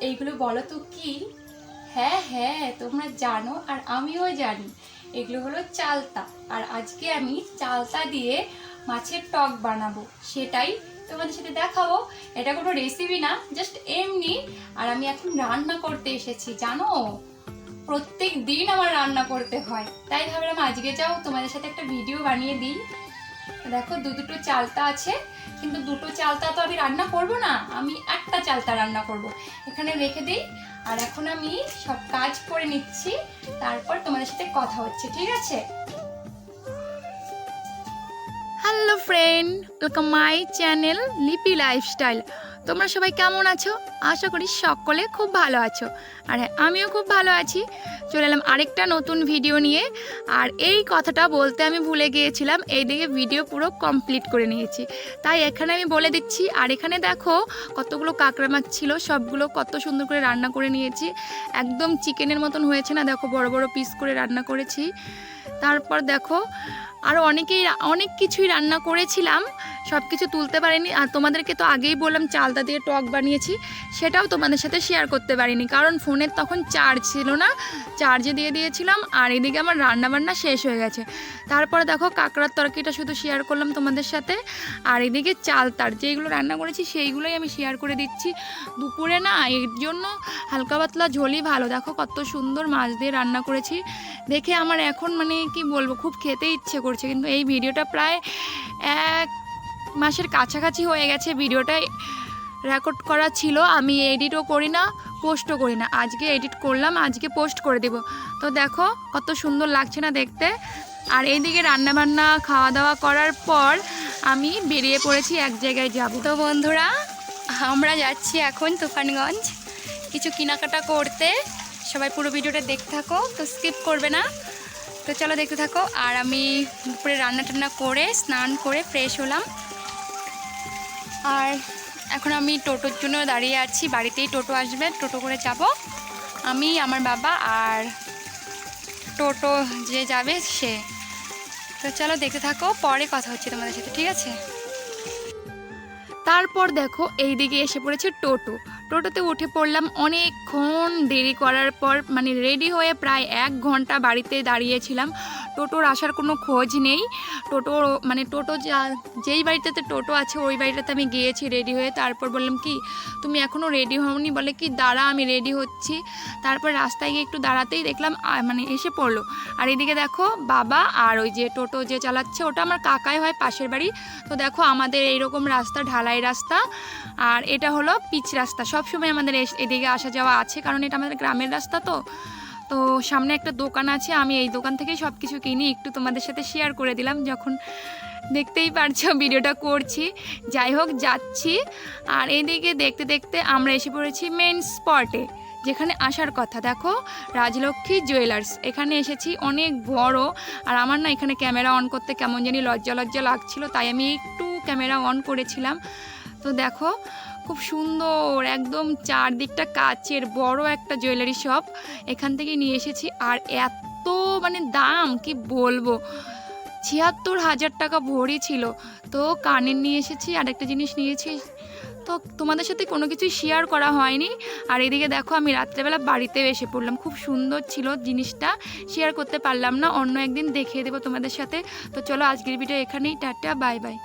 এইগুলো বলো তো কি? হ্যাঁ হ্যাঁ তোমরা জানো আর আমিও জানি। এগুলো হলো চালতা। আর আজকে আমি চালতা দিয়ে মাছের টক বানাবো। সেটাই তোমাদের সাথে দেখাবো। এটা কোনো রেসিপি না জাস্ট এমনি। আর আমি এখন রান্না করতে এসেছি, জানো? প্রত্যেক দিন আমার রান্না করতে হয়। তাই ভাবলাম আজকে যাও তোমাদের সাথে একটা ভিডিও বানিয়ে দিই। দেখো, দু দুটো চালতা আছে, কিন্তু দুটো চালতা তো আমি রান্না করব না, আমি একটা চালতা রান্না করব। এখানে রেখে দিই, আর এখন আমি সব কাজ করে নিচ্ছি, তারপর তোমাদের সাথে কথা হচ্ছে, ঠিক আছে? Hello friend welcome my channel Lipi lifestyle তোমরা সবাই কেমন আছো? আশা করি সকলে খুব ভালো আছো। আর হ্যাঁ আমিও খুব ভালো আছি। চলে এলাম আরেকটা নতুন ভিডিও নিয়ে। আর এই কথাটা বলতে আমি ভুলে গিয়েছিলাম, এই এইদিকে ভিডিও পুরো কমপ্লিট করে নিয়েছি। তাই এখানে আমি বলে দিচ্ছি, আর এখানে দেখো কতগুলো কাঁকড়া মাছ ছিল, সবগুলো কত সুন্দর করে রান্না করে নিয়েছি। একদম চিকেনের মতন হয়েছে না? দেখো বড় বড় পিস করে রান্না করেছি। তারপর দেখো আরও অনেকেই অনেক কিছুই রান্না করেছিলাম সব কিছু তুলতে পারিনি। আর তোমাদেরকে তো আগেই বললাম চালতা দিয়ে টক বানিয়েছি, সেটাও তোমাদের সাথে শেয়ার করতে পারিনি। কারণ ফোনের তখন চার্জ ছিল না চার্জে দিয়ে দিয়েছিলাম, আর এদিকে আমার রান্নাবান্না শেষ হয়ে গেছে। তারপরে দেখো কাঁকড়ার তরকারিটা শুধু শেয়ার করলাম তোমাদের সাথে। আর এদিকে চালতার যেইগুলো রান্না করেছি, সেইগুলোই আমি শেয়ার করে দিচ্ছি। দুপুরে না, এর জন্য হালকা পাতলা ঝোলই ভালো। দেখো কত সুন্দর মাছ দিয়ে রান্না করেছি। দেখে আমার এখন মানে কি বলব, খুব খেতে ইচ্ছে করছে। কিন্তু এই ভিডিওটা প্রায় এক মাসের কাছাকাছি হয়ে গেছে। ভিডিওটা রেকর্ড করা ছিল, আমি এডিটও করি না পোস্টও করি না। আজকে এডিট করলাম, আজকে পোস্ট করে দেব। তো দেখো, কত সুন্দর লাগছে না দেখতে। আর এইদিকে রান্নাবান্না খাওয়া দাওয়া করার পর আমি বেরিয়ে পড়েছি এক জায়গায় যাব। তো বন্ধুরা, আমরা যাচ্ছি এখন তুফানগঞ্জ। কিছু কেনাকাটা করতে। সবাই পুরো ভিডিওটা দেখতে থাকো, তো স্কিপ করবে না। তো চলো দেখতে থাকো। আর আমি দুপুরে রান্না টান্না করে, স্নান করে ফ্রেশ হলাম। আর এখন আমি টোটোর জন্য দাঁড়িয়ে আছি। বাড়িতেই টোটো আসবে, টোটো করে যাব। আমি, আমার বাবা আর টোটো যে যাবে সে। তো চলো দেখতে থাকো, পরে কথা হচ্ছে তোমাদের সাথে, ঠিক আছে? তারপর দেখো এই দিকে এসে পড়েছে টোটো। টোটোতে উঠে পড়লাম। অনেকক্ষণ দেরি করার পর মানে রেডি হয়ে প্রায় এক ঘণ্টা বাড়িতে দাঁড়িয়েছিলাম। টোটোর আসার কোনো খোঁজ নেই। টোটো মানে টোটো যা, যেই বাড়িটাতে টোটো আছে, ওই বাড়িটাতে আমি গিয়েছি রেডি হয়ে। তারপর বললাম কি, তুমি এখনও রেডি হওনি? বলে কি, দাঁড়া, আমি রেডি হচ্ছি। তারপর রাস্তায় গিয়ে একটু দাঁড়াতেই দেখলাম মানে এসে পড়ল। আর এদিকে দেখো, বাবা আর ওই যে টোটো যে চালাচ্ছে, ওটা আমার কাকাই হয়, পাশের বাড়ি। তো দেখো, আমাদের এইরকম রাস্তা, ঢালাই রাস্তা। আর এটা হলো পিচ রাস্তা। সবসময় আমাদের এদিকে আসা যাওয়া আছে, কারণ এটা আমাদের গ্রামের রাস্তা তো। তো সামনে একটা দোকান আছে, আমি এই দোকান থেকেই সব কিছু কিনি, একটু তোমাদের সাথে শেয়ার করে দিলাম, যখন দেখতেই পারছ ভিডিওটা করছি। যাই হোক, যাচ্ছি। আর এইদিকে দেখতে দেখতে আমরা এসে পড়েছি মেন স্পটে যেখানে আসার কথা। দেখো, রাজলক্ষ্মী জুয়েলার্স এখানে এসেছি অনেক বড়। আর আমার না এখানে ক্যামেরা অন করতে কেমন জানি লজ্জা লজ্জা লাগছিল, তাই আমি একটু ক্যামেরা অন করেছিলাম। তো দেখো, খুব সুন্দর, একদম চারদিকটা কাচের বড় একটা জুয়েলারি শপ এখান থেকে নিয়ে এসেছি। আর এত মানে দাম, কি বলব? ছিয়াত্তর হাজার টাকা ভরি ছিল। তো কানের নিয়ে এসেছি আর একটা জিনিস নিয়েছি তো তোমাদের সাথে কোনো কিছুই শেয়ার করা হয়নি। আর এদিকে দেখো, আমি রাত্রেবেলা বাড়িতেও এসে পড়লাম। খুব সুন্দর ছিল জিনিসটা। শেয়ার করতে পারলাম না, অন্য একদিন দেখিয়ে দেবো তোমাদের সাথে। তো চলো, আজকের ভিডিও এখানেই, টাটা বাই বাই